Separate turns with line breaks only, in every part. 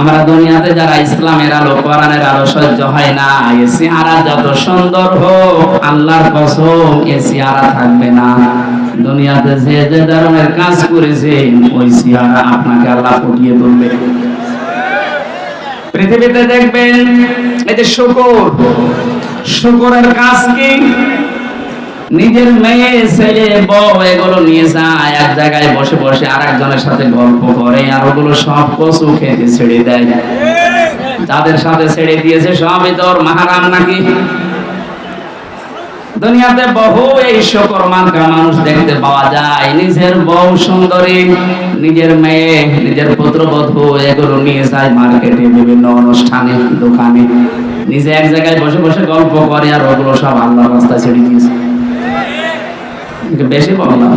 আমরা দুনিয়াতে যারা ইসলামের আলো, কোরআনের আলো সহ্য হয় না, এ চেহারা যত সুন্দর হোক, আল্লাহর কসম, এ চেহারা থাকবে না। দুনিয়াতে যে যে ধরনের কাজ করেছে, ওই চেহারা আপনাকে আল্লাহ ফুটিয়ে তুলবে। পৃথিবীতে দেখবেন, এই যে শুকর, শুকরের কাজ কি? নিজের মেয়ে, ছেলে, বউ এগুলো নিয়ে যায়, এক জায়গায় বসে বসে আর একজনের সাথে গল্প করে, আর ওগুলো সব কচু খেতে ছেড়ে দেয়। যাদের সাথে ছেড়ে দিয়েছে, সবই তোর মাহারাম নাকি? দুনিয়াতে বহু এই শকর মার্কা মানুষ দেখতে পাওয়া যায়। নিজের বউ সুন্দরী, নিজের মেয়ে, নিজের পুত্রবধূ এগুলো নিয়ে যায় মার্কেটে, বিভিন্ন অনুষ্ঠানে, দোকানে। নিজে এক জায়গায় বসে বসে গল্প করে, আর ওগুলো সব আল্লাহ রাস্তায় ছেড়ে দিয়েছে। বেশি বললাম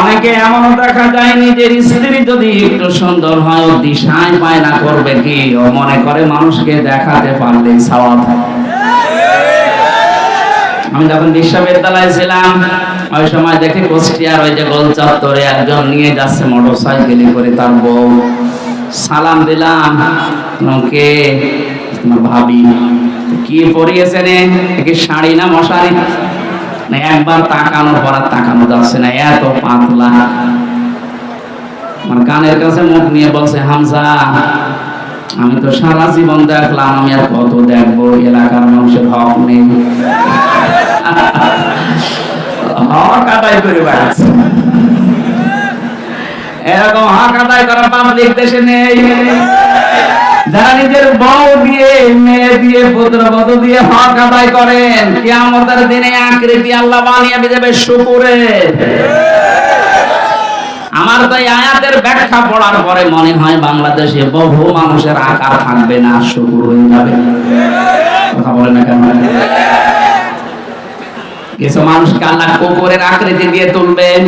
অনেকে এমনও দেখা যায় নিজের স্ত্রী যদি একটু সুন্দর হয় দিশায় পায় না করবে কি? ও মনে করে মানুষকে দেখাতে পারলে সওয়াব। আমি যখন বিশ্ববিদ্যালয়ে ছিলাম, ওই সময় দেখি কুষ্টিয়ার ওই যে গোল চত্বরে একজন নিয়ে যাচ্ছে মোটর সাইকেলে করে তার বউ। সালাম দিলাম কে তোমার ভাবি। কি পরিয়েছে রে? কি শাড়ি না মশারি? না, একবার তাকানোর পর তাকানো যাচ্ছে না, এত পাতলা। আমার কানের কাছে মুখ নিয়ে বলছে, হামজা, আমি তো সারা জীবন দেখলাম, আমি আর কত দেখব, এলাকার মানুষের হক নেই। হক আদায় করে বেড়াচ্ছে। এরকম হক আদায় করা পাবলিক দেশে নেই। বউ দিয়ে, মেয়ে দিয়ে দিয়ে হক আদায় করেন, কিয়ামতের দিনে আকৃতি আল্লাহ বানিয়ে দেবে শুকুরে। আমার তো আয়াতের ব্যাখ্যা পড়ার পরে মনে হয় বাংলাদেশে বহু মানুষের আকার থাকবে না, শুকুর হয়ে যাবে। কথা বলে না কেন? কিছু মানুষকে আল্লাহ কুকুরের আকৃতি দিয়ে তুলবেন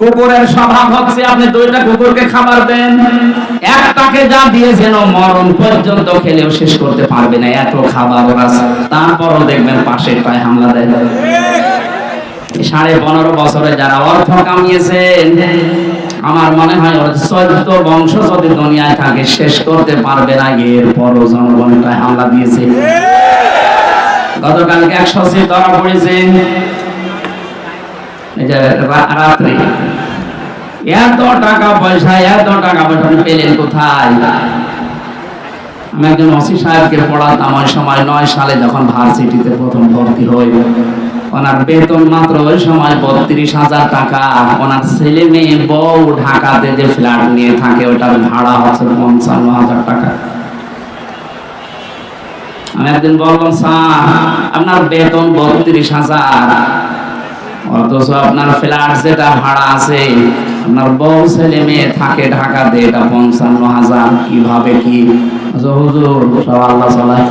কুকুরের স্বভাব হচ্ছে আপনি দুইটা কুকুরকে খাবার দেন, একটাকে যা দিয়েছেন মরণ পর্যন্ত খেলেও শেষ করতে পারবে না, এত খাবার ওরা তারপরও দেখবেন পাশেরটায় হামলা দেয়। সাড়ে পনেরো বছরে যারা অর্থ আমার মনে হয় ওর বংশ যদি দুনিয়ায় থাকে, শেষ করতে পারবে না, এরপরও জনগণটায় হামলা দিয়েছে। গতকালকে এক সচিব ধরা পড়েছে রাত্রে। এত টাকা পয়সা, এত টাকা পয়সা পেলেন কোথায়? আমি একজন অসি সাহেবকে পড়াতাম, ওই সময় নয় সালে যখন ভার্সিটিতে প্রথম ভর্তি হই, ওনার বেতন মাত্র ওই সময় বত্রিশ হাজার টাকা। ওনার ছেলে মেয়ে, বউ ঢাকাতে যে ফ্ল্যাট নিয়ে থাকে, ওটার ভাড়া হচ্ছে পঞ্চান্ন হাজার টাকা। আমি একদিন বললাম, স্যার, আপনার বেতন বত্রিশ হাজার। অথচ আপনার ফ্ল্যাট যেটা ভাড়া আছে আপনার বউ ছেলে মেয়ে থাকে ঢাকাতে এটা পঞ্চান্ন হাজার কীভাবে কি আচ্ছা, হুজুর সব আল্লাহ চালায়